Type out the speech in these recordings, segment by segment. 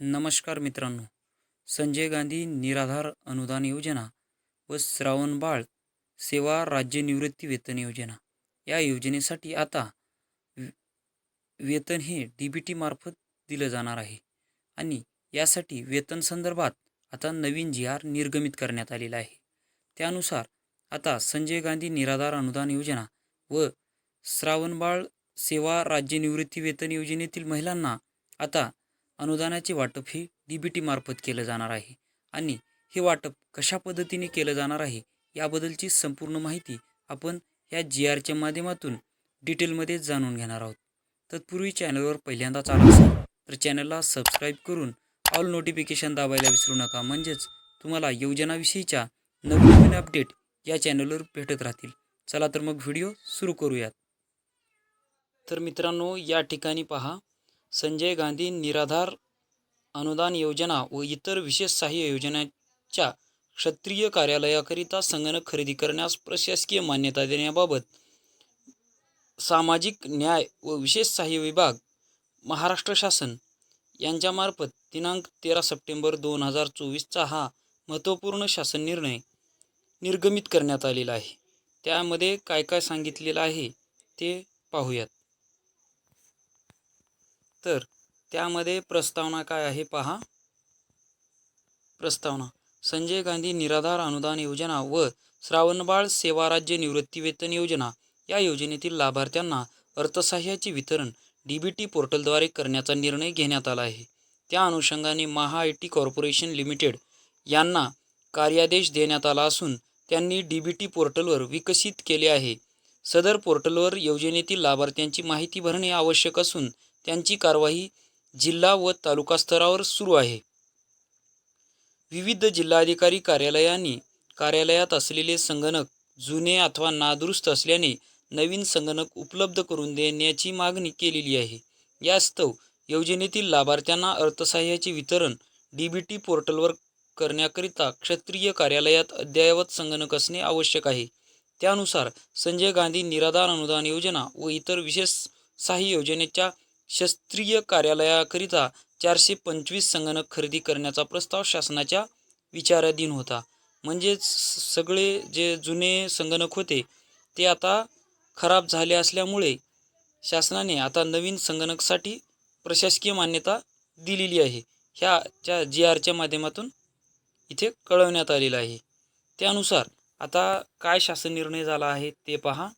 नमस्कार मित्रांनो. संजय गांधी निराधार अनुदान योजना व श्रावणबाळ सेवा राज्य निवृत्ती वेतन योजना. या योजनेसाठी आता वेतन हे डी बी टी मार्फत दिलं जाणार आहे. आणि यासाठी वेतन संदर्भात आता नवीन जी आर निर्गमित करण्यात आलेला आहे. त्यानुसार आता संजय गांधी निराधार अनुदान योजना व श्रावणबाळ सेवा राज्य निवृत्ती वेतन योजनेतील महिलांना आता अनुदानाचे वाटप हे डी बी टी मार्फत केलं जाणार आहे. आणि हे वाटप कशा पद्धतीने केलं जाणार आहे याबद्दलची संपूर्ण माहिती आपण या जी आरच्या माध्यमातून डिटेलमध्ये जाणून घेणार आहोत. तत्पूर्वी चॅनलवर पहिल्यांदाच आला असेल तर चॅनलला सबस्क्राईब करून ऑल नोटिफिकेशन दाबायला विसरू नका. म्हणजेच तुम्हाला योजनाविषयीच्या नवीन नवीन अपडेट या चॅनलवर भेटत राहतील. चला तर मग व्हिडिओ सुरू करूयात. तर मित्रांनो या ठिकाणी पहा. संजय गांधी निराधार अनुदान योजना व इतर विशेष सहाय्य योजनांच्या क्षत्रिय कार्यालयाकरिता संगणक खरेदी करण्यास प्रशासकीय मान्यता देण्याबाबत सामाजिक न्याय व विशेष सहाय्य विभाग महाराष्ट्र शासन यांच्यामार्फत दिनांक तेरा सप्टेंबर दोन हजार चोवीसचा हा महत्त्वपूर्ण शासन निर्णय निर्गमित करण्यात आलेला आहे. त्यामध्ये काय काय सांगितलेलं आहे ते पाहूयात. तर त्यामध्ये प्रस्तावना काय आहे पहा. प्रस्तावना. संजय गांधी निराधार अनुदान योजना व श्रावणबाळ सेवा राज्य निवृत्ती वेतन योजना या योजनेतील लाभार्थ्यांना अर्थसहाय्याचे वितरण डी बी टी पोर्टलद्वारे करण्याचा निर्णय घेण्यात आला आहे. त्या अनुषंगाने Maha I T corporation limited यांना कार्यादेश देण्यात आला असून त्यांनी डी बी टी पोर्टलवर विकसित केले आहे. सदर पोर्टलवर योजनेतील लाभार्थ्यांची माहिती भरणे आवश्यक असून त्यांची कारवाई जिल्हा व तालुका स्तरावर सुरू आहे. विविध जिल्हाधिकारी कार्यालयांनी कार्यालयात असलेले संगणक जुने अथवा नादुरुस्त असल्याने नवीन संगणक उपलब्ध करून देण्याची मागणी केलेली आहे. यास्तव योजनेतील लाभार्थ्यांना अर्थसहाय्याचे वितरण डी बी टी पोर्टलवर करण्याकरिता क्षेत्रीय कार्यालयात अद्ययावत संगणक असणे आवश्यक आहे. त्यानुसार संजय गांधी निराधार अनुदान योजना व इतर विशेष सहाय्य योजनेच्या शास्त्रीय कार्यालयाकरिता चारशे पंचवीस संगणक खरेदी करण्याचा प्रस्ताव शासनाच्या विचाराधीन होता. म्हणजेच सगळे जे जुने संगणक होते ते आता खराब झाले असल्यामुळे शासनाने आता नवीन संगणकसाठी प्रशासकीय मान्यता दिलेली आहे. ह्याच्या जी आरच्या माध्यमातून इथे कळवण्यात आलेलं आहे. त्यानुसार आता काय शासन निर्णय झाला आहे ते पहा.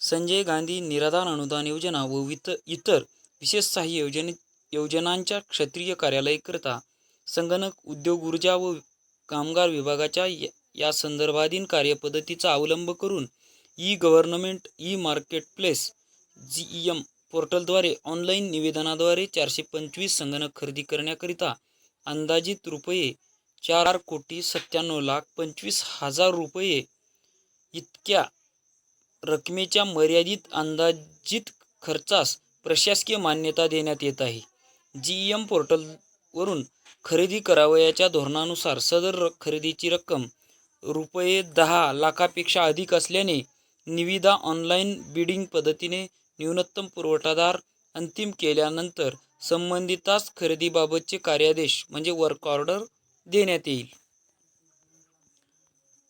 संजय गांधी निराधार अनुदान योजना व वित इतर विशेष सहाय्य योजने योजनांच्या क्षत्रिय कार्यालयाकरिता संगणक उद्योग ऊर्जा व कामगार विभागाच्या या- या संदर्भाधीन कार्यपद्धतीचा अवलंब करून e government e market place G E M पोर्टलद्वारे ऑनलाईन निवेदनाद्वारे चारशे पंचवीस संगणक खरेदी करण्याकरिता अंदाजित रुपये चार कोटी सत्त्याण्णव लाख पंचवीस हजार रुपये इतक्या रकमेच्या मर्यादित अंदाजित खर्चास प्रशासकीय मान्यता देण्यात येत आहे. जी एम पोर्टलवरून खरेदी करावयाच्या धोरणानुसार सदर र- खरेदीची रक्कम रुपये दहा लाखापेक्षा अधिक असल्याने निविदा ऑनलाईन बिडिंग पद्धतीने न्यूनतम पुरवठादार अंतिम केल्यानंतर संबंधितास खरेदीबाबतचे कार्यादेश म्हणजे वर्क ऑर्डर देण्यात येईल.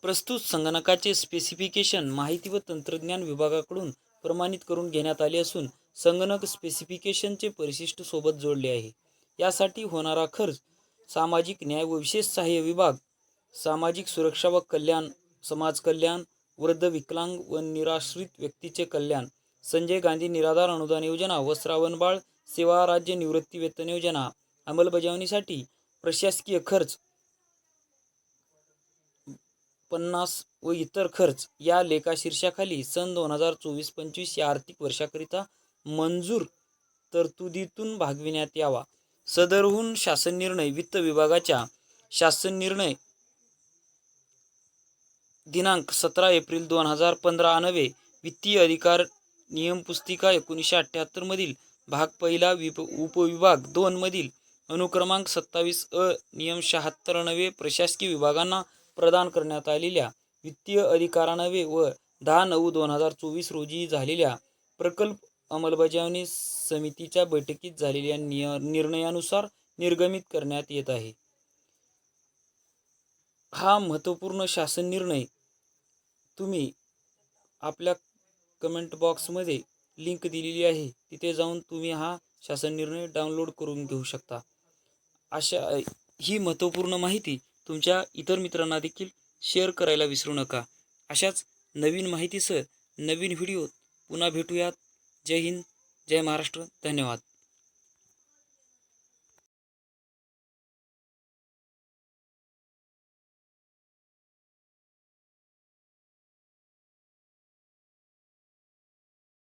प्रस्तुत संगणकाचे स्पेसिफिकेशन माहिती व तंत्रज्ञान विभागाकडून प्रमाणित करून घेण्यात आले असून संगणक स्पेसिफिकेशनचे परिशिष्ट सोबत जोडले आहे. यासाठी होणारा खर्च सामाजिक न्याय व विशेष सहाय्य विभाग सामाजिक सुरक्षा व कल्याण समाज कल्याण वृद्ध विकलांग व निराश्रित व्यक्तीचे कल्याण संजय गांधी निराधार अनुदान योजना व श्रावणबाळ सेवा राज्य निवृत्ती वेतन योजना अंमलबजावणीसाठी प्रशासकीय खर्च पन्नास व इतर खर्च या लेखाशीर्षाखाली सन दोन हजार चोवीस पंचवीस या आर्थिक वर्षाकरिता मंजूर तरतुदीतून भागविण्यात यावा. सदरहून शासन निर्णय वित्त विभागाच्या शासन निर्णय दिनांक सतरा एप्रिल दोन हजार पंधरा नवे वित्तीय अधिकार नियम पुस्तिका एकोणीसशे अठ्ठ्याहत्तरमधील भाग पहिला विप उपविभाग दोनमधील अनुक्रमांक सत्तावीस अ नियम शहात्तर नवे प्रशासकीय विभागांना प्रदान करण्यात आलेल्या वित्तीय अधिकारानवे व दहा नऊ दोन हजार चोवीस रोजी झालेल्या प्रकल्प अंमलबजावणी समितीच्या बैठकीत झालेल्या निय निर्णयानुसार निर्गमित करण्यात येत आहे. हा महत्त्वपूर्ण शासन निर्णय तुम्ही आपल्या कमेंट बॉक्समध्ये लिंक दिलेली आहे. तिथे जाऊन तुम्ही हा शासन निर्णय डाउनलोड करून घेऊ शकता. अशा ही महत्त्वपूर्ण माहिती तुमच्या इतर मित्रांना देखील शेअर करायला विसरू नका. अशाच नवीन माहितीसह नवीन व्हिडिओ पुन्हा भेटूयात. जय हिंद जय महाराष्ट्र. धन्यवाद.